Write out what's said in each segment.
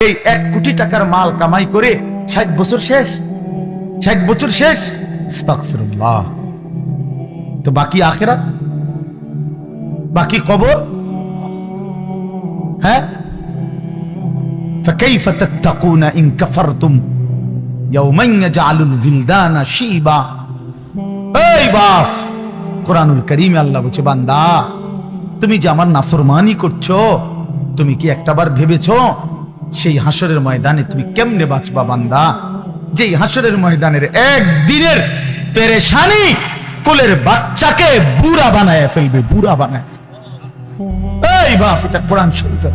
এই এক কোটি টাকার মাল কামাই করে ষাট বছর শেষ ষাট বছর শেষ আস্তাগফিরুল্লাহ। তো বাকি আখেরাত বাকি কবর হ্যাঁ فكيف تتقون إن كفرتم يوما يجعل الولدان شيبا এই বাপ কোরআনুল করিমে আল্লাহ বলছে বান্দা তুমি যে আমার নাফরমানি করছো তুমি কি একটাবার ভেবেছো সেই হাসরের ময়দানে তুমি কেমনে বাঁচবা বান্দা? যেই হাসরের ময়দানের একদিনের পেরেশানি কোলের বাচ্চাকে বুড়া বানায় ফেলবে, বুড়া বানায় এই বাপ, এটা কোরআন শরীফের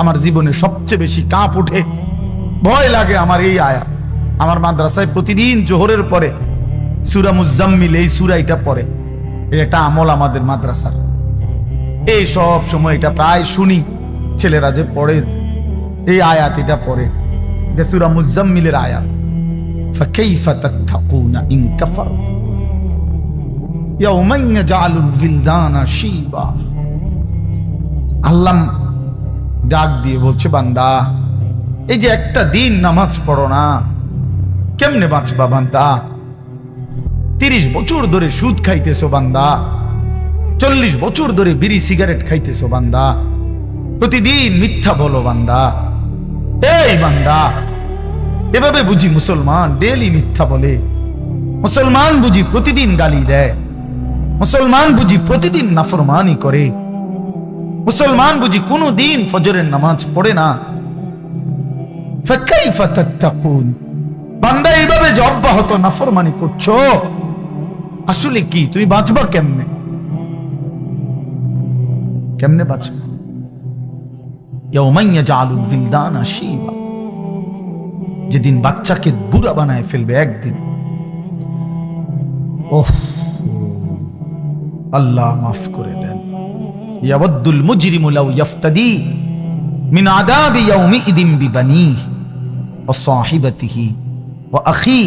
আমার জীবনে সবচেয়ে বেশি কাঁপ ওঠে, ভয় লাগে আমার এই আয়া আমার মাদ্রাসায় প্রতিদিন জোহরের পরে সুরা মুজাম্মিল, এই সুরাইটা পরে এটা আমল আমাদের মাদ্রাসার। এই সব সময় এটা প্রায় শুনি, ছেলেরা যে পড়ে এই আয়াত এটা পড়ে এটা সুরা মুজাম্মিলের আয়াত فكيف تتقون إن كفرتم يوما يجعل الولدان شيبا আল্লাহ ডাক দিয়ে বলছে বান্দা এই যে একটা দিন নামাজ পড়ো না কেমনে বাঁচবা বান্দা তিরিশ বছর ধরে সুদ খাইতেছো বান্দা চল্লিশ বছর ধরে বিড়ি সিগারেট খাইতেছো বান্দা প্রতিদিন মিথ্যা বলো বান্দা এই এভাবে বুঝি মুসলমান ডেলি মিথ্যা বলে। মুসলমান বুঝি প্রতিদিন গালি দেয়। মুসলমান বুঝি প্রতিদিন নাফরমানি করে। মুসলমান বুঝি কোনো দিন ফজরের নামাজ পড়ে না। বান্দা এইভাবে যে অব্যাহত নাফরমানি করছ, আসলে কি তুমি বাঁচবা কেমনে? কেমনে বাঁচবা? যেদিন বাচ্চাকে বুড়া বানায় ফেলবে একদিন ওহ আল্লাহ মাফ করে দেন ইয়াওয়াদ্দুল মুজরিমু লাউ ইয়াফতাদি মিন আদাবি ইয়াউমিইদিন বিবানিহি ওয়া সাহিবাতিহি ওয়া আখি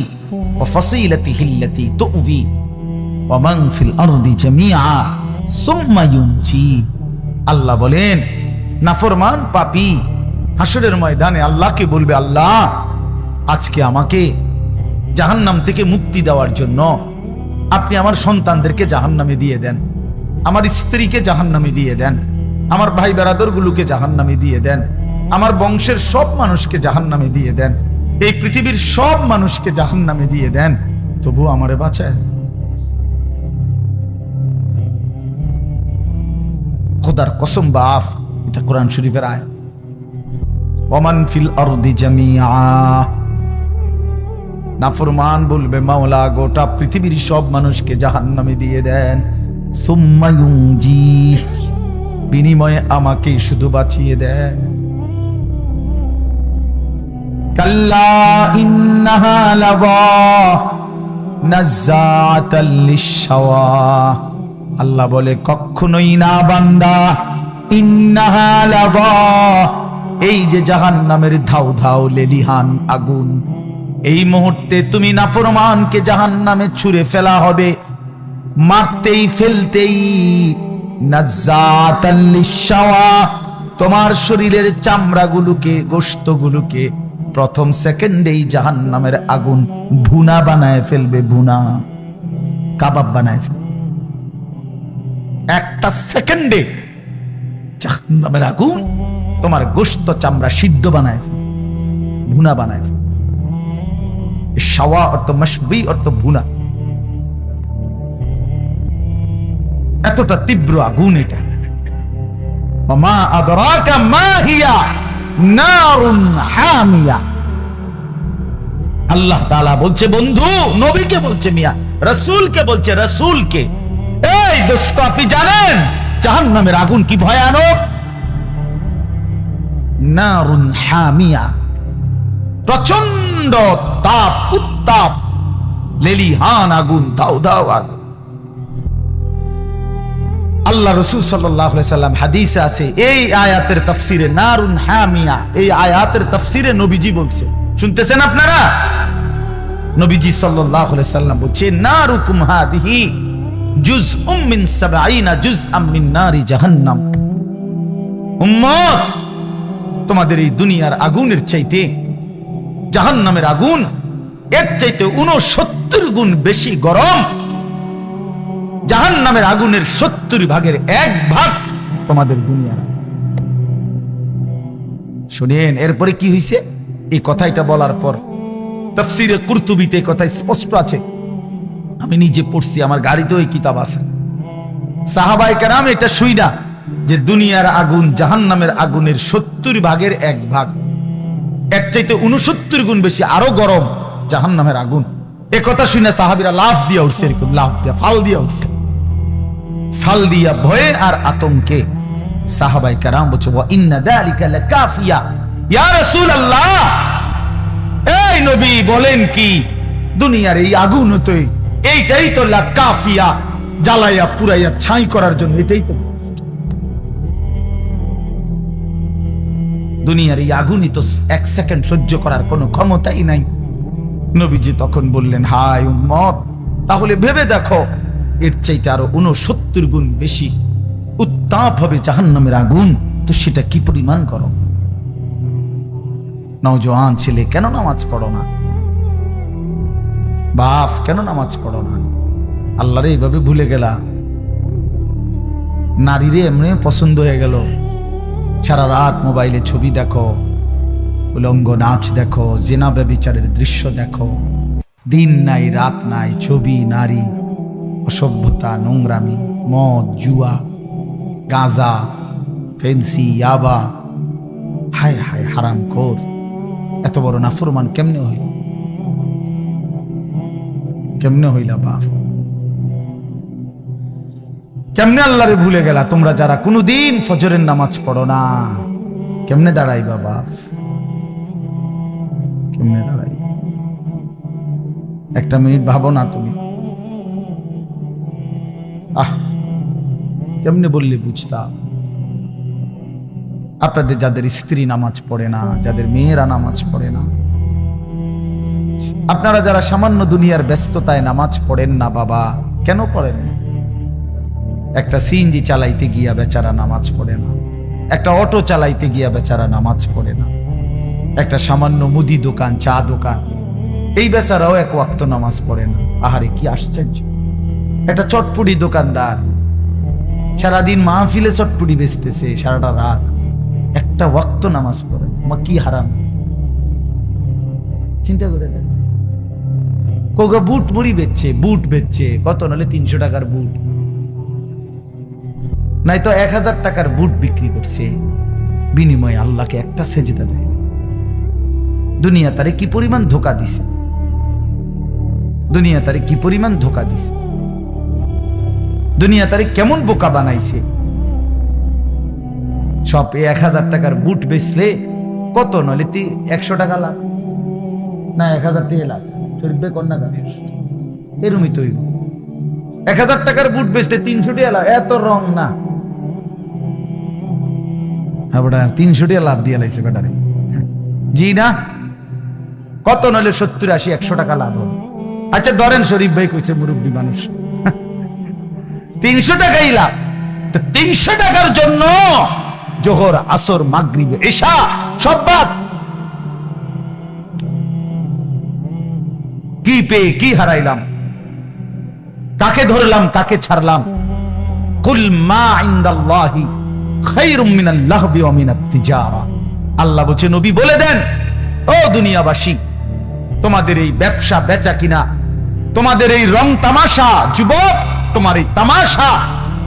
ওয়া ফাসিলাতিহি আল্লাতী তুউবি ওয়া মান ফিল আরদি জামিআ সুম্মা ইউনজি আল্লাহ বলেন নাফরমান পাপি। হাসরের ময়দানে আল্লাহকে বলবে, আল্লাহ, আজকে আমাকে জাহান্নাম থেকে মুক্তি দেওয়ার জন্য আপনি আমার সন্তানদেরকে জাহান্নামে দিয়ে দেন। আমার স্ত্রীকে জাহান্নামে দিয়ে দেন। আমার ভাই বেরাদর গুলোকে জাহান্নামে দিয়ে দেন। আমার বংশের সব মানুষকে জাহান্নামে দিয়ে দেন। এই পৃথিবীর সব মানুষকে জাহান্নামে দিয়ে দেন। তবু আমারে বাঁচায়। খোদার কসম বাফ এটা কোরআন শরীফের আয়। ওমান ফিল আরদি জামিআ। নাফরমান বলবে, মাওলা গোটা পৃথিবীর সব মানুষকে জাহান্নামে দিয়ে দেন। সুম্মা ইউনজি, বিনিময়ে আমাকে শুধু বাঁচিয়ে দেন। কাল্লা ইন্নাহা লাযা নাজ্জাতাল আল্লাহ বলে, কখনোই না বান্দা। এই যে জাহান্নামের ধাউ ধাউ লেলিহান আগুন। এই মুহূর্তে তুমি নাফরমানকে জাহান্নামে ছুঁড়ে ফেলা হবে। মারতেই, ফেলতেই। তোমার শরীরের চামড়াগুলোকে, গোশতগুলোকে প্রথম সেকেন্ডেই জাহান্নামের আগুন ভুনা বানায় ফেলবে, ভুনা। কাবাব বানায় ফেলবে। একটা সেকেন্ডে তোমার গোশত চামড়া সিদ্ধ বানায় ভুনা বানায়। শাওয়া অর্থ মশবি, অর্থ ভুনা। এতটা তীব্র আগুন এটা। আদরাকা মা হিয়া নারুন হামিয়া। আল্লাহ তাআলা বলছে, বন্ধু, নবীকে বলছে মিয়া, রাসূলকে বলছে, রাসূলকে। এই দোস্ত, আপনি জানেন জাহান্নামের আগুন কি ভয়ানক? নারুন হামিয়া। প্রচণ্ড তাপ, উত্তাপ, লেলিহান আগুন দাও দাও আগুন। আল্লাহ রসুল সাল্লাম হাদিসে আছে, এই আয়াতের তফসিরে নারুন হামিয়া, এই আয়াতের তফসিরে নবীজি বলছে। শুনতেছেন আপনারা? নবীজি সাল্লাহ সাল্লাম বলছে, নারুকুম হাদিহি। জুজ উম্মিন সাবাইনা জুজ আমিন নারি জাহান্নাম। উম্মত, তোমাদের এই দুনিয়ার আগুনের চাইতে জাহান নামের আগুন, এর চাইতে উনসত্তর গুণ বেশি গরম। জাহান নামের আগুনের সত্তর ভাগের এক ভাগ তোমাদের দুনিয়ার শুনেন, এরপরে কি হয়েছে এই কথাটা বলার পর, তফসিরে কুর্তুবিতে কথা স্পষ্ট আছে। আমি নিজে পড়ছি, আমার গাড়িতেও এই কিতাব আছে। সাহাবাই কারাম এটা শুই না যে দুনিয়ার আগুন জাহান নামের আগুনের সত্তর ভাগের এক ভাগ। এক চাইতে উনসত্তর গুণ বেশি আরও গরম জাহান নামের আগুন। এ কথা শুনে সাহাবিরা লাফ দিয়া উঠছে, এরকম লাফ দিয়া, ফাল দিয়া উঠছে। ফাল দিয়া ভয়ে আর আতঙ্কে সাহাবাই কারাম বলছে, ওয়া ইন্না দালিকা লাকাফিয়া। ইয়া রাসূলুল্লাহ! এই নবী বলেন কি, দুনিয়ার এই আগুন হতে এইটাই তো লাকাফিয়া, জ্বালাইয়া পুরাইয়া ছাই করার জন্য, এটাই তো দুনিয়ার এই আগুনই তো এক সেকেন্ড সহ্য করার কোনো ক্ষমতাই নাই। নবীজি তখন বললেন হাই উম্মত, তাহলে ভেবে দেখো, এর চাইতে আরও উনসত্তর গুণ বেশি উত্তাপ হবে জাহান্নামের আগুন। তো সেটা কি পরিমাণ করো নওজোয়ান ছেলে, কেন নামাজ পড়ো না? বাপ কেন নামাজ পড়ো না? আল্লাহরে এইভাবে ভুলে গেলা। নারীরে এমনি পছন্দ হয়ে গেল। সারা রাত মোবাইলে ছবি দেখো, উলঙ্গ নাচ দেখো, জেনা ব্যবিচারের দৃশ্য দেখো। দিন নাই, রাত নাই, ছবি, নারী, অসভ্যতা, নোংরামি, মদ, জুয়া, গাঁজা, ফেন্সি, ইয়াবা। হায় হায় হারাম খোর এত বড় নাফরমান কেমনে হইল? কেমনে হইলা বাপ? কেমনে আল্লাহরে ভুলে গেলা তোমরা যারা কোনোদিন ফজরের নামাজ পড়ো না? কেমনে দাঁড়াইবা বাপ? কেমনে দাঁড়াই একটা মিনিট ভাবো না তুমি। আহ, কেমনে বললে বুঝতাম আপনাদের যাদের স্ত্রী নামাজ পড়ে না, যাদের মেয়েরা নামাজ পড়ে না আপনারা যারা সামান্য দুনিয়ার ব্যস্ততায় নামাজ পড়েন না বাবা, কেন পড়েন? না? একটা সিএনজি চালাইতে গিয়া বেচারা নামাজ পড়ে না, একটা অটো চালাইতে গিয়া বেচারা নামাজ পড়ে না, একটা সামান্য মুদি দোকান, চা দোকান, এই বেচারাও এক ওয়াক্ত নামাজ পড়ে না। আহারে, কি আশ্চর্য। একটা চটপুটি দোকানদার সারাদিন মাহফিলে চটপুটি বেচতেছে, সারাটা রাত একটা ওয়াক্ত নামাজ পড়ে মা, কি হারাম। চিন্তা করে দেখ। কোকা বুট মুড়ি বেচছে, বুট বেচছে। কত নাহলে তিনশো টাকার বুট? নাই তো এক হাজার টাকার বুট বিক্রি করছে। বিনিময়ে আল্লাহকে একটা সেজদা দেয়। দুনিয়া তারে কি পরিমাণ ধোকা দিছে? দুনিয়া তারে কি পরিমাণ ধোকা দিছে? দুনিয়া তারে কেমন বোকা বানাইছে? সব এক হাজার টাকার বুট বেচলে কত নলে একশো টাকা লাভ? না, এক হাজার টাকা লাভ। ভাই কন্যা এরমই এক হাজার টাকার বুট বেচতে তিনশো লাভ এত রং না। হ্যাঁ তিনশো টাকা লাভ দিয়ে লাইছে বেটারে জি না? কত নইলে সত্তর, আশি, একশো টাকা লাভ হবে? আচ্ছা ধরেন শরীফ ভাই কইছে, মুরব্বী মানুষ। তিনশো টাকাই লাভ। তিনশো টাকার জন্য জোহর, আসর, মাগরিবে, এশা, সব বাদ। কি পেয়ে কি হারাইলাম। কাকে ধরলাম, কাকে ছাড়লাম? কুল মা ইনদাল্লাহি খায়রুম মিনাল লাহবি ওয়া মিনাত তিজারা। আল্লাহ বলছে, নবী বলে দেন, ও দুনিয়াবাসী, তোমাদের এই ব্যবসা বেচা কিনা, তোমাদের এই রং তামাশা, যুবক, তোমার এই তামাশা,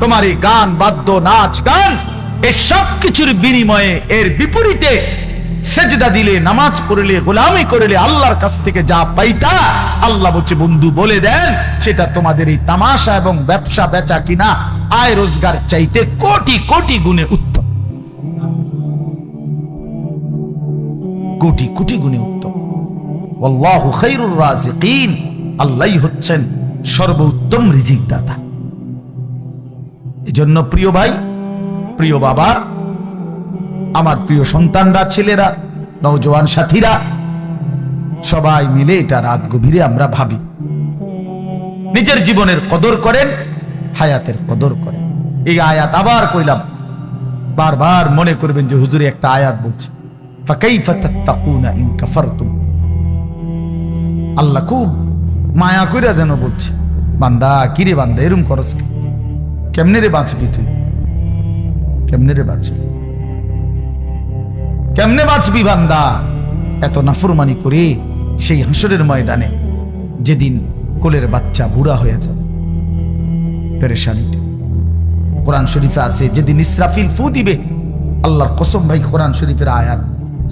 তোমার এই গান, বাদ্য, নাচ, গান এই সব কিছুর বিনিময়ে এর বিপরীতে সেজদা দিলে, নামাজ পড়লে গোলামি করলে আল্লাহর কাছ থেকে যা পাইতা, আল্লাহ বলছে, বন্ধু, বলে দেন, সেটা তোমাদের এই তামাশা এবং ব্যবসা বেচা কিনা, আয় রোজগার চাইতে কোটি কোটি গুণে উত্তম। কোটি কোটি গুণে উত্তম। আল্লাহু খাইরুর রাজিকিন, আল্লাহই হচ্ছেন সর্বোত্তম রিজিক দাতা এজন্য প্রিয় ভাই, প্রিয় বাবা আমার প্রিয় সন্তানরা, ছেলেরা, নওজোয়ান সাথীরা, সবাই মিলে এটা রাত গভীরে আমরা ভাবি। নিজের জীবনের কদর করেন, হায়াতের কদর করেন। এই আয়াত আবার কইলাম, বারবার মনে করবেন যে হুজুরে একটা আয়াত বলছে আল্লাহ খুব মায়া কইরা যেন বলছে, বান্দা কিরে বান্দা, এরম করস কেমনে রে বাঁচবি তুই? কেমনে রে বাঁচবি? কেমনে বাঁচবি বান্দা? এত নাফরমানি করে সেই হাসরের ময়দানে যেদিন কোলের বাচ্চা বুড়া হয়ে যাবে, পেরেশানিতে। কোরআন শরীফে আছে, যেদিন ইসরাফিল ফু দিবে, আল্লাহর কসম ভাই কোরআন শরীফের আয়াত।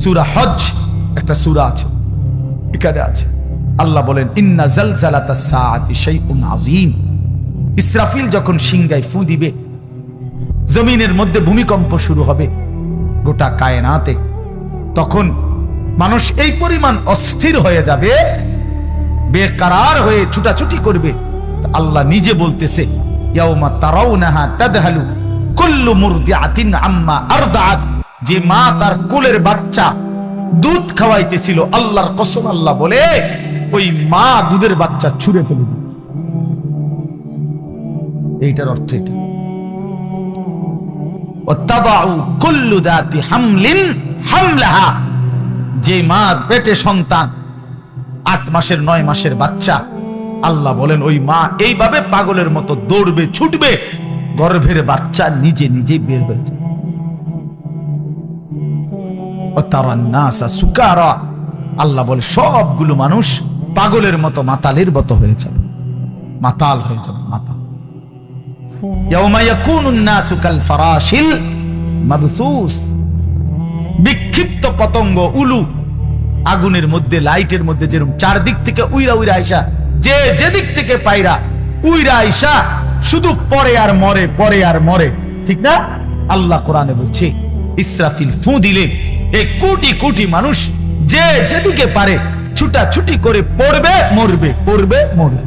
সূরা হজ একটা সূরা আছে, এখানে আছে। আল্লাহ বলেন, ইন্না জালজালাতা সাআতি শাইউন আযীম। ইসরাফিল যখন সিংগায় ফু দিবে, জমিনের মধ্যে ভূমিকম্প শুরু হবে, গোটা কায়নাতে তখন মানুষ এই পরিমাণ অস্থির হয়ে যাবে, বেকারার হয়ে ছুটাছুটি করবে। আল্লাহ নিজে বলতেছে যে মা তার কোলের বাচ্চা দুধ খাওয়াইতেছিল, আল্লাহর কসম আল্লাহ বলে, ওই মা দুধের বাচ্চা ছুঁড়ে ফেলে এইটার অর্থ এটা। যে মার পেটে সন্তান, আট মাসের, নয় মাসের বাচ্চা, আল্লাহ বলেন, ওই মা এইভাবে পাগলের মতো দৌড়বে, ছুটবে, গর্ভের বাচ্চা নিজে নিজে বের হয়ে সুকারা। আল্লাহ বলে, সবগুলো মানুষ পাগলের মতো মাতালের মতো হয়ে যাবে। মাতাল হয়ে যাবে, মাতাল। বিক্ষিপ্ত পতঙ্গ উলু। আগুনের মধ্যে, লাইটের মধ্যে যেরকম চারদিক থেকে উইরা উইরা আইসা, যে যেদিক থেকে পাইরা উইরা আইসা, শুধু পরে আর মরে, পরে আর মরে। ঠিক না? আল্লাহ কোরআনে বলছে, ইসরাফিল ফু দিলে এই কোটি কোটি মানুষ যে যেদিকে পারে ছুটা ছুটি করে পড়বে, মরবে পড়বে, মরবে।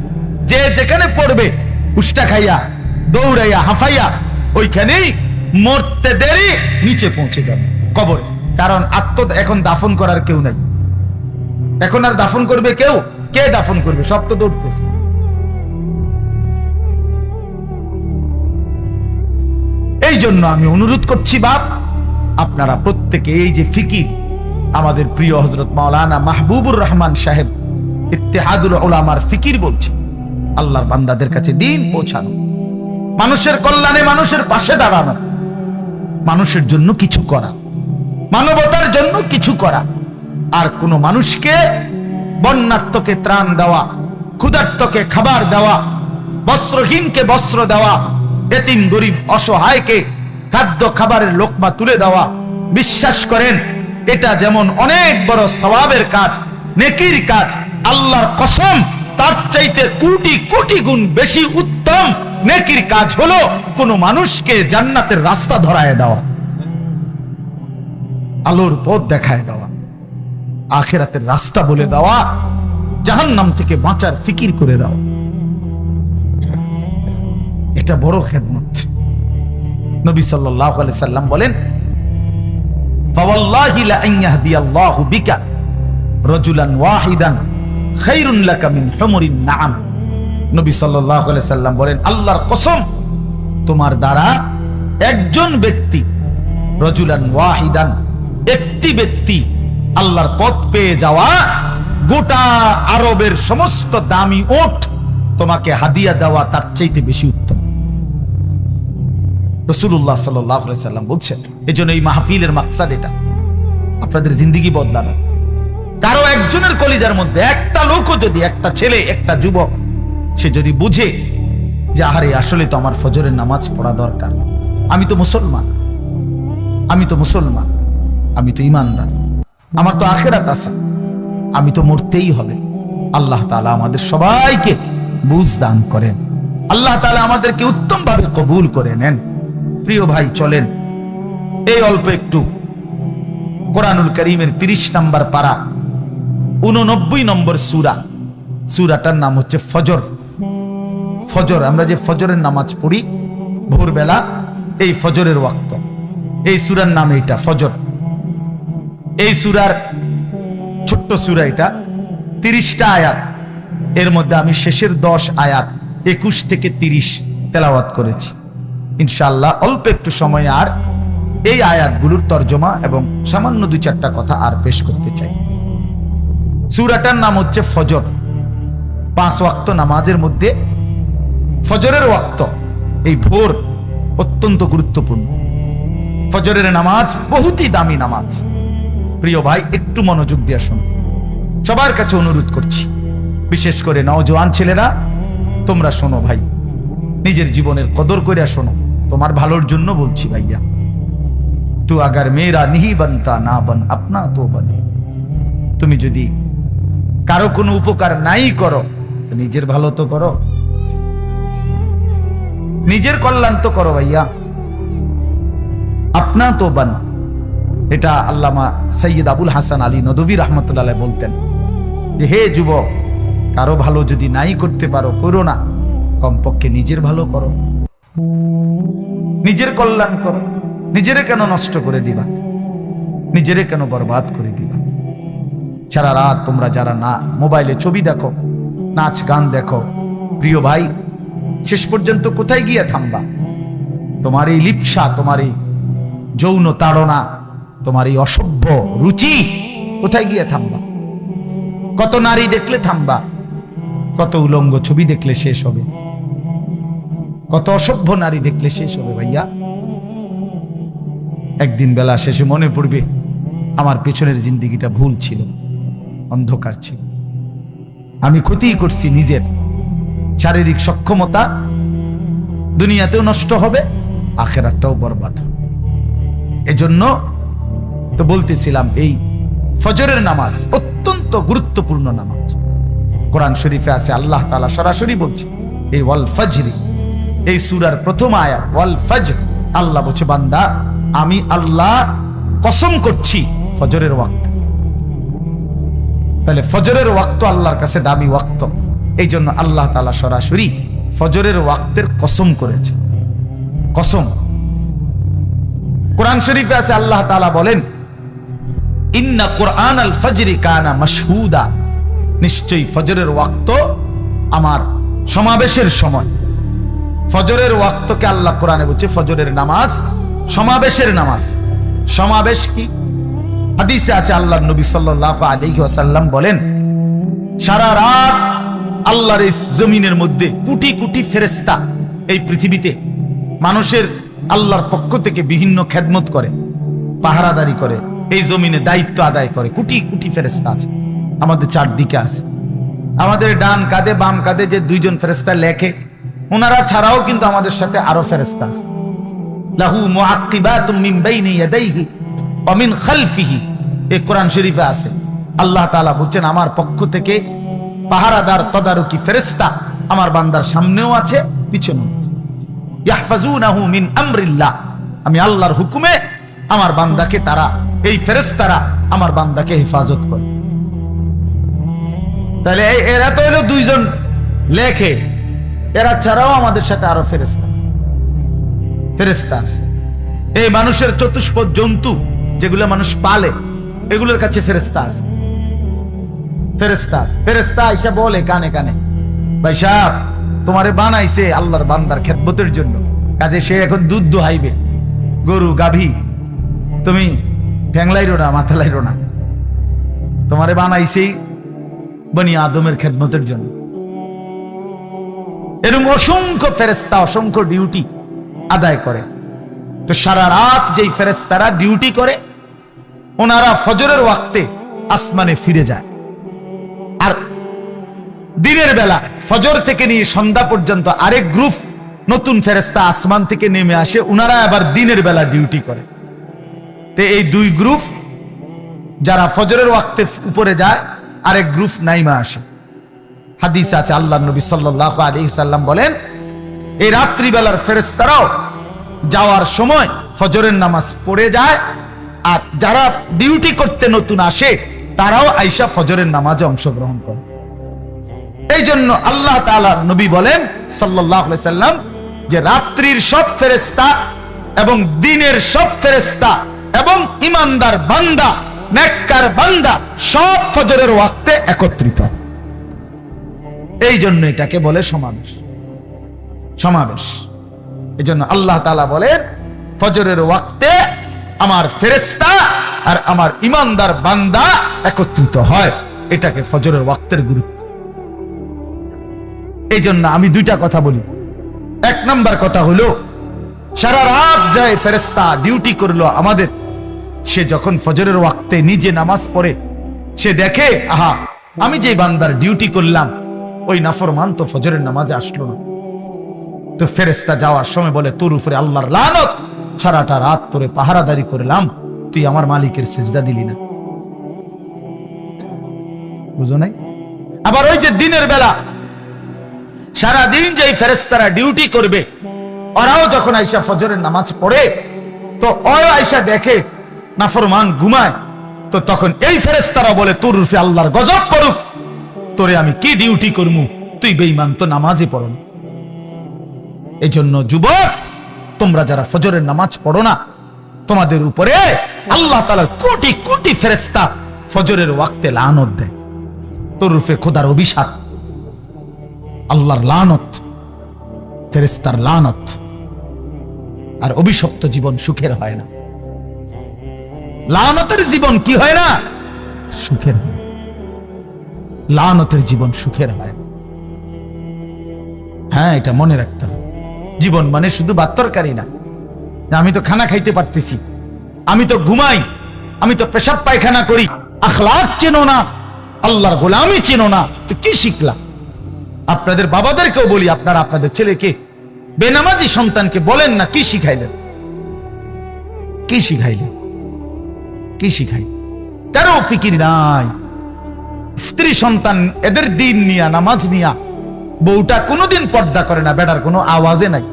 যে যেখানে পড়বে, উষ্টা খাইয়া দৌড়াইয়া, হাফাইয়া, ওইখানেই মরতে দেরি, নিচে পৌঁছে যাবে কবরে। কারণ আত্ম এখন দাফন করার কেউ নাই। এখন আর দাফন করবে কেউ? কে দাফন করবে? সব তো দৌড়তেছে। এই জন্য আমি অনুরোধ করছি বাপ, আপনারা প্রত্যেকে এই যে ফিকির, আমাদের প্রিয় হজরত মাওলানা মাহবুবুর রহমান সাহেব, ইত্তেহাদুল ওলামার ফিকির বলছে, আল্লাহর বান্দাদের কাছে দিন পৌঁছানো। মানুষের কল্যাণে মানুষের পাশে দাঁড়ানো। মানুষের জন্য কিছু করা। মানবতার জন্য কিছু করা। আর কোন মানুষকে বন্যার্থকে ত্রাণ দেওয়া ক্ষুধার্তকে খাবার দেওয়া, বস্ত্রহীনকে বস্ত্র দেওয়া, এতিম, গরিব, অসহায়কে খাদ্য খাবারের লোকমা তুলে দেওয়া। বিশ্বাস করেন, এটা যেমন অনেক বড় স্বভাবের কাজ, নেকির কাজ, আল্লাহর কসম, তার চাইতে কোটি কোটি গুণ বেশি উত্তম। নেকির কাজ হলো কোন মানুষকে জান্নাতের রাস্তা ধরায় দেওয়া, আলোর পথ দেখায় দেওয়া, আখেরাতের রাস্তা বলে দেওয়া, জাহান্নাম থেকে বাঁচার ফিকির করে দাও এটা বড় খেদমত। নবী আলাইহি সাল্লাম বলেন রাজুলান ওয়াহিদান খায়রুন লাকা মিন হুমুরিন নাআম। নবী সাল্লাম বলেন, আল্লাহর কসম, তোমার দ্বারা একজন ব্যক্তি, রজুলান ওয়াহিদান, একটি ব্যক্তি আল্লাহর পথ পেয়ে যাওয়া গোটা আরবের সমস্ত দামি ওঠ তোমাকে হাদিয়া দেওয়া তার চাইতে বেশি উত্তম। রসুল্লাহ সাল্লাম বলছেন এই জন্য এই মাহফিলের মাকসাদ এটা। আপনাদের জিন্দিগি বদলানো। কারও একজনের কলিজার মধ্যে একটা লোকও যদি, একটা ছেলে, একটা যুবক সে যদি বুঝে যে আহারে, আসলে তো আমার ফজরের নামাজ পড়া দরকার। আমি তো মুসলমান। আমি তো মুসলমান। আমি তো ইমানদার। আমার তো আখেরাত আছে। আমি তো মরতেই হবে। আল্লাহ তালা আমাদের সবাইকে বুঝ দান করেন। আল্লাহ তালা আমাদেরকে উত্তম ভাবে কবুল করে নেন। প্রিয় ভাই, চলেন। এই অল্প একটু কোরআনুল করিমের তিরিশ নম্বর পাড়া উননব্বই নম্বর সুরা। সুরাটার নাম হচ্ছে ফজর। ফজর, আমরা যে ফজরের নামাজ পড়ি ভোরবেলা, এই ফজরের ওয়াক্ত। এই সুরার নাম এইটা, ফজর। এই সুরার ছোট্ট সুরা এটা, তিরিশটা আয়াত। এর মধ্যে আমি শেষের দশ আয়াত, একুশ থেকে তিরিশ তেলাওয়াত করেছি। ইনশাল্লাহ অল্প একটু সময় আর এই আয়াতগুলোর তর্জমা এবং সামান্য দু চারটা কথা আর পেশ করতে চাই। সুরাটার নাম হচ্ছে ফজর। পাঁচ ওয়াক্ত নামাজের মধ্যে ফজরের ওয়াক্ত। এই ভোর অত্যন্ত গুরুত্বপূর্ণ। ফজরের নামাজ বহুতই দামি নামাজ। প্রিয় ভাই, একটু মনোযোগ দিয়ে শুনুন। সবার কাছে অনুরোধ করছি, বিশেষ করে নওজোয়ান ছেলেরা, তোমরা শোনো ভাই। নিজের জীবনের কদর করে শোনো। তোমার ভালোর জন্য বলছি ভাইয়া। তু আগার মেয়েরা নিহি বানতা না বন, আপনা তো বন। তুমি যদি কারও কোনো উপকার নাই করো নিজের ভালো তো করো। নিজের কল্যাণ তো করো ভাইয়া। আপনা তো বান এটা আল্লামা সৈয়দ আবুল হাসান আলী নদভী রহমতুল্লাহ বলতেন যে, হে যুবক, কারও ভালো যদি নাই করতে পারো, করো না। কমপক্ষে নিজের ভালো করো। নিজের কল্যাণ করো। নিজেরে কেন নষ্ট করে দিবা? নিজেরে কেন বরবাদ করে দিবা? সারা রাত তোমরা যারা না, মোবাইলে ছবি দেখো, নাচ গান দেখো, প্রিয় ভাই শেষ পর্যন্ত কোথায় গিয়ে থামবা? তোমার এই লিপসা, তোমার এই যৌন তাড়না, তোমার এই অসভ্য রুচি কোথায় গিয়ে থামবা? কত নারী দেখলে থামবা? কত উলঙ্গ ছবি দেখলে শেষ হবে। কত অসভ্য নারী দেখলে শেষ হবে ভাইয়া। একদিন বেলা শেষে মনে পড়বে, আমার পেছনের জিন্দিগিটা ভুল ছিল, অন্ধকার ছিল। আমি ক্ষতি করছি নিজের। শারীরিক সক্ষমতা দুনিয়াতেও নষ্ট হবে, আখেরাতটাও বরবাদ হবে। এজন্য তো বলতেছিলাম, এই ফজরের নামাজ অত্যন্ত গুরুত্বপূর্ণ নামাজ। কোরআন শরীফে আছে, আল্লাহ তাআলা সরাসরি বলছে, এই ওয়াল ফজরি, এই সূরার প্রথম আয়াত, ওয়াল ফজর, আল্লাহ বলছে, বান্দা, আমি আল্লাহ কসম করছি ফজরের ওয়াক্ত। তাহলে ফজরের ওয়াক্ত আল্লাহর কাছে দামি ওয়াক্ত। এই জন্য আল্লাহ তাআলা সরাসরি ফজরের ওয়াক্তের কসম করেছে। কসম। কোরআন শরীফে আছে, আল্লাহ তাআলা বলেন, ইন্না কোরআন আল ফজরি কানা মাশহুদা। নিশ্চয়ই ফজরের ওয়াক্ত আমার সমাবেশের সময়। ফজরের ওয়াক্তকে আল্লাহ কোরআনে বলছে ফজরের নামাজ, সমাবেশের নামাজ। সমাবেশ কি? হাদিসে আছে আল্লাহ নবী সাল্লাল্লাহু আলাইহি ওয়াসাল্লাম বলেন, সারা রাত আল্লাহর এই জমিনের মধ্যে কোটি কোটি ফেরেশতা এই পৃথিবীতে মানুষের আল্লাহর পক্ষ থেকে বিভিন্ন খেদমত করে, পাহারাদারি করে, এই জমিনে দায়িত্ব আদায় করে। কোটি কোটি ফেরেস্তা আছে। আমাদের চারদিকে আছে। আমাদের ডান কাঁধে, বাম কাঁধে যে দুইজন ফেরেস্তা লেখে, ওনারা ছাড়াও কিন্তু আমাদের সাথে আরও ফেরেস্তা আছে। আল্লাহ বলছেন, আমার পক্ষ থেকে পাহারাদার তদারকি ফেরেস্তা আমার বান্দার সামনেও আছে আমরিল্লাহ। আমি আল্লাহর হুকুমে আমার বান্দাকে তারা, এই ফেরেশতারা আমার বান্দাকে হেফাজত করে। তাহলে এরা তো হলো দুইজন লেখে। এরা ছাড়াও আমাদের সাথে আরও ফেরেস্তা ফেরেস্তা আছে। এই মানুষের চতুষ্পদ জন্তু যেগুলো মানুষ পালে, এগুলোর কাছে ফেরেস্তা আছে। ফেরেস্তা। ফেরেস্তা আইসা বলে কানে কানে, ভাই সাহেব, তোমারে বানাইছে আল্লাহর বান্দার খেদমতের জন্য। কাজে সে এখন দুধ দোহাইবে, গরু, গাভী। তুমি ঠ্যাংলাইরো না মাথা লাইরো না। তোমারে বানাইছেই বনি আদমের খেদমতের জন্য। এরকম অসংখ্য ফেরেস্তা অসংখ্য ডিউটি আদায় করে। তো সারা রাত যেই ফেরেস্তারা ডিউটি করে, ওনারা ফজরের ওয়াক্তে আসমানে ফিরে যায়। আর দিনের বেলা ফজর থেকে নিয়ে সন্ধ্যা পর্যন্ত আরেক গ্রুপ নতুন ফেরেস্তা আসমান থেকে নেমে আসে ওনারা আবার দিনের বেলা ডিউটি করে। তে এই দুই গ্রুপ যারা ফজরের ওয়াক্তে উপরে যায়, আরেক গ্রুপ নাইমা আসে। হাদিস আছে আল্লাহ নবী সাল্লাল্লাহু আলাইহি সাল্লাম বলেন এই রাত্রিবেলার ফেরেস্তারাও যাওয়ার সময় ফজরের নামাজ পড়ে যায়, আর যারা ডিউটি করতে নতুন আসে তারাও আইসা ফজরের নামাজে অংশগ্রহণ করে। এই জন্য আল্লাহ নবী বলেন সাল্লাম যে রাত্রির সব ফেরেশতা এবং দিনের সব ফেরেশতা এবং ইমানদার বান্দা, নেককার বান্দা সব ফজরের ওয়াক্তে একত্রিত এই জন্য এটাকে বলে সমাবেশ। সমাবেশ। এই জন্য আল্লাহ তাআলা বলেন, ফজরের ওয়াক্তে আমার ফেরেস্তা আর আমার ইমানদার বান্দা একত্রিত হয়। এটাকে ফজরের ওয়াক্তের গুরুত্ব। এই জন্য আমি দুইটা কথা বলি। এক নাম্বার কথা হলো, সারা রাত যায় ফেরেস্তা ডিউটি করল আমাদের। সে যখন ফজরের ওয়াক্তে নিজে নামাজ পড়ে, সে দেখে, আহা, আমি যে বান্দার ডিউটি করলাম, ওই নাফরমান তো ফজরের নামাজে আসলো না। তো ফেরেস্তা যাওয়ার সময় বলে, তোর উপরে আল্লাহর লানত, সারাটা রাত তোরে পাহারাদারি করলাম। তুই আমার মালিকের সেজদা দিলি না। বুঝো নাই? আবার ওই যে দিনের বেলা সারা দিন যে ফেরেস্তারা ডিউটি করবে, ওরাও যখন আইসা ফজরের নামাজ পড়ে, তো ওই আইসা দেখে নাফরমান ঘুমায়, তো তখন এই ফেরেস্তারা বলে, তোর রুফে আল্লাহর গজব করুক তোরে আমি কি ডিউটি করমু? তুই বেইমান তো নামাজে পড়ো না। এই জন্য যুবক, তোমরা যারা ফজরের নামাজ পড়ো না তোমাদের উপরে আল্লাহ তালার কোটি কোটি ফেরেস্তা ফজরের ওয়াক্তে লানত দেয়। তোর রূপে খোদার অভিশাপ। আল্লাহর লানত ফেরেস্তার লানত। আর অভিশপ্ত জীবন সুখের হয় না। লানতের জীবন কি হয় না? সুখের হয়। লানতের জীবন সুখের হয়। হ্যাঁ এটা মনে রাখতে হবে। জীবন মানে শুধু বাত্তরকারী না। আমি তো খানা খাইতে পারতেছি। আমি তো ঘুমাই, আমি তো পেশাব পায়খানা করি। আখলাক চেনো না, আল্লাহর গোলামি চেনো না। তো কি শিখলা আপনাদের বাবাদেরকেও বলি, আপনারা আপনাদের ছেলেকে, বেনামাজি সন্তানকে বলেন না, কি শিখাইলেন? কি শিখাইলেন? কি শিখাই কারও ফিকির নাই। স্ত্রী সন্তান এদের দিন নিয়া, নামাজ নিয়া, বউটা কোনোদিন পর্দা করে না বেটার কোনো আওয়াজে নাই।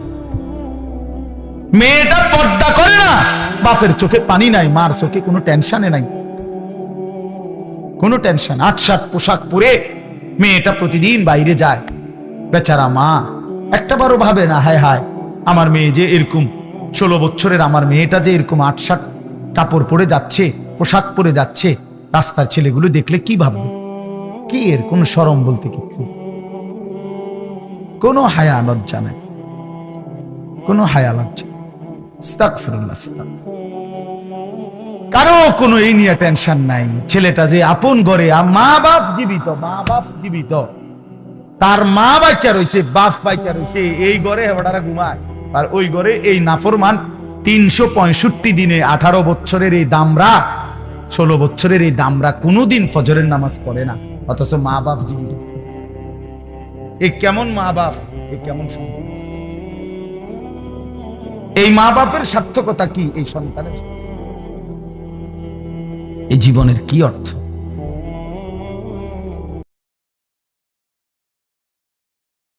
মেয়েটা পর্দা করে না। বাপের চোখে পানি নাই, মার চোখে কোনো টেনশনে নাই। কোনো টেনশন আট সাত পোশাক পরে মেয়েটা প্রতিদিন বাইরে যায়। বেচারা মা একটা বারও ভাবে না, হায় হায়, আমার মেয়ে যে এরকম। ষোলো বছরের আমার মেয়েটা যে এরকম আট সাত কাপড় পরে যাচ্ছে, পোশাক পরে যাচ্ছে, রাস্তার ছেলেগুলো দেখলে কি ভাববে? কি এর কোনো সরম বলতে কিছু কোনো হায়া লজ্জা নাই। কোনো হায়া লজ্জা। কারও কোনো এই নিয়ে টেনশন নাই। ছেলেটা যে আপন ঘরে মা বাপ জীবিত, মা বাপ জীবিত। তার মা বাচ্চা রয়েছে বাপ বাচ্চা রয়েছে এই ঘুমায়। আর ওই এই নাফরমান তিনশো পঁয়ষট্টি দিনে আঠারো বছরের এই দামরা, ষোলো বছরের এই দামরা কোনোদিন ফজরের নামাজ পড়ে না, অথচ মা বাপ জীবিত। এ কেমন মা বাপ, এ কেমন সন্তান। এই মা বাপের সার্থকতা কি এই সন্তানের? এই জীবনের কি অর্থ?